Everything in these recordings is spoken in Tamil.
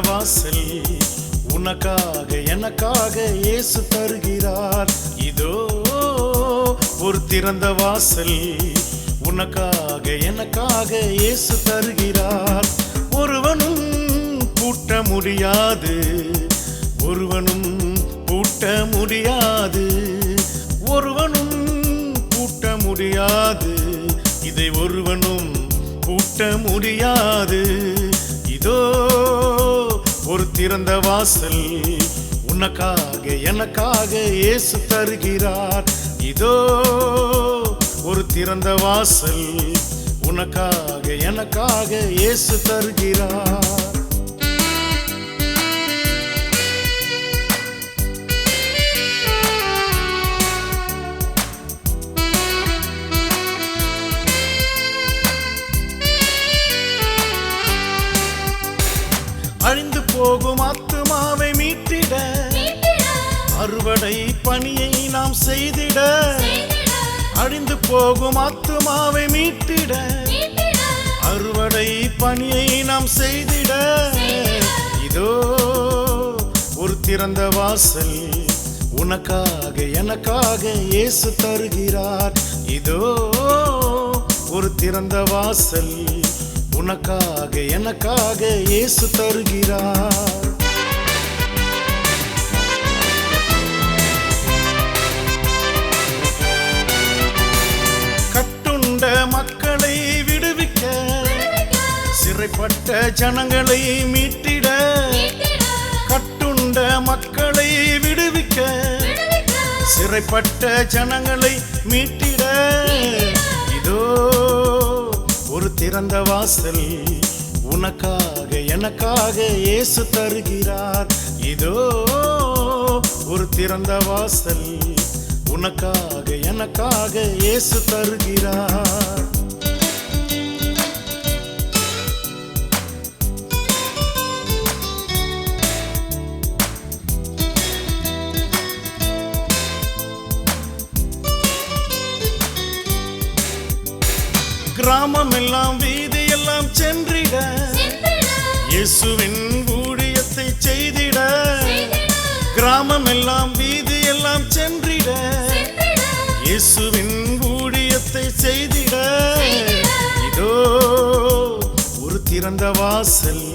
வாசல் உனக்காக எனக்காக இயேசு தருகிறார். இதோ ஒரு திறந்த வாசல் உனக்காக எனக்காக இயேசு தருகிறார். ஒருவனும் பூட்ட முடியாது ஒருவனும் பூட்ட முடியாது ஒருவனும் பூட்ட முடியாது இதை ஒருவனும் பூட்ட முடியாது. ஒரு திறந்த வாசல் உனக்காக எனக்காக இயேசு தருகிறார். இதோ ஒரு திறந்த வாசல் உனக்காக எனக்காக இயேசு தருகிறார். போகும் ஆத்துமாவை மீட்டிட. அறுவடை பணியை நாம் செய்திட. அழிந்து போகும் ஆத்துமாவை மீட்டிட. அறுவடை பணியை நாம் செய்திட. இதோ ஒரு திறந்த வாசல் உனக்காக எனக்காக இயேசு தருகிறார். இதோ ஒரு திறந்த வாசல் உனக்காக எனக்காக இயேசு தருகிறார். கட்டுண்ட மக்களை விடுவிக்க சிறைப்பட்ட ஜனங்களை மீட்டிட கட்டுண்ட மக்களை விடுவிக்க சிறைப்பட்ட ஜனங்களை மீட்டிட. திறந்த வாசல் உனக்காக எனக்காக இயேசு தருகிறார். இதோ ஒரு திறந்த வாசல் உனக்காக எனக்காக இயேசு தருகிறார். கிராமம் எல்லாம் வீதி எல்லாம் சென்றிட. இயேசுவின் ஊழியத்தை செய்திட. கிராமம் எல்லாம் வீதி எல்லாம் சென்றிட. இயேசுவின் ஊழியத்தை செய்திட. இதோ ஒரு திறந்த வாசல்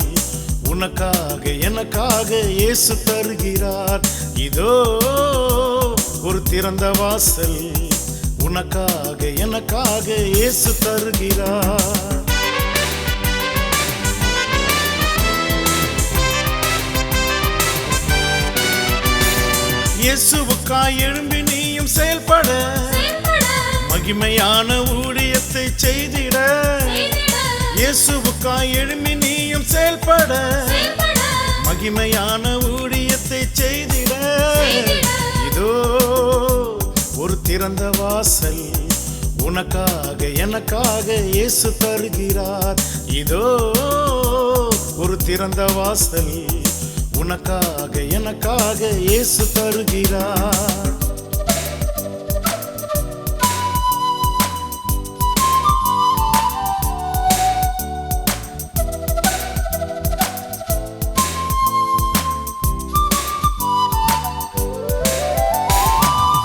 உனக்காக எனக்காக இயேசு தருகிறார். இதோ ஒரு திறந்த வாசல் உனக்காக எனக்காக இயேசு தருகிறார். இயேசுவுக்காய் எழும்பி நீயும் செயல்பட. மகிமையான ஊழியத்தை செய்திட. இயேசுவுக்காய் எழும்பி நீயும் செயல்பட. மகிமையான திறந்த வாசல். உனக்காக எனக்காக இயேசு தருகிறார். இதோ ஒரு திறந்த வாசல். உனக்காக எனக்காக இயேசு தருகிறார்.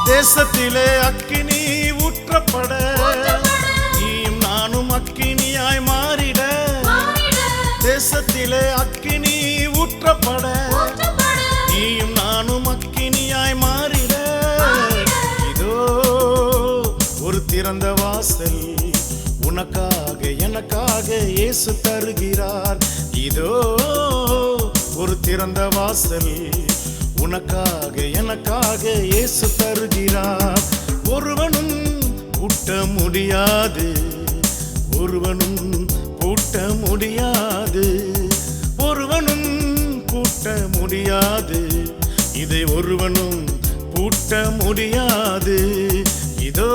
தேசத்திலே அக்கினி ஊற்றப்பட. நீயும் நானும் அக்கினியாய் மாறிட. தேசத்திலே அக்கினி ஊற்றப்பட. நீயும் நானும் அக்கினியாய் மாறிட. இதோ ஒரு திறந்த வாசல் உனக்காக எனக்காக இயேசு தருகிறார். இதோ ஒரு திறந்த வாசல் உனக்காக எனக்காக இயேசு தருகிறார். ஒருவனும் பூட்ட முடியாது. ஒருவனும் பூட்ட முடியாது. ஒருவனும் பூட்ட முடியாது. இதை ஒருவனும் பூட்ட முடியாது. இதோ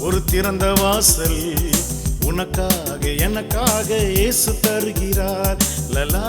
ஒரு திறந்த வாசல் உனக்காக எனக்காக இயேசு தருகிறார். லலா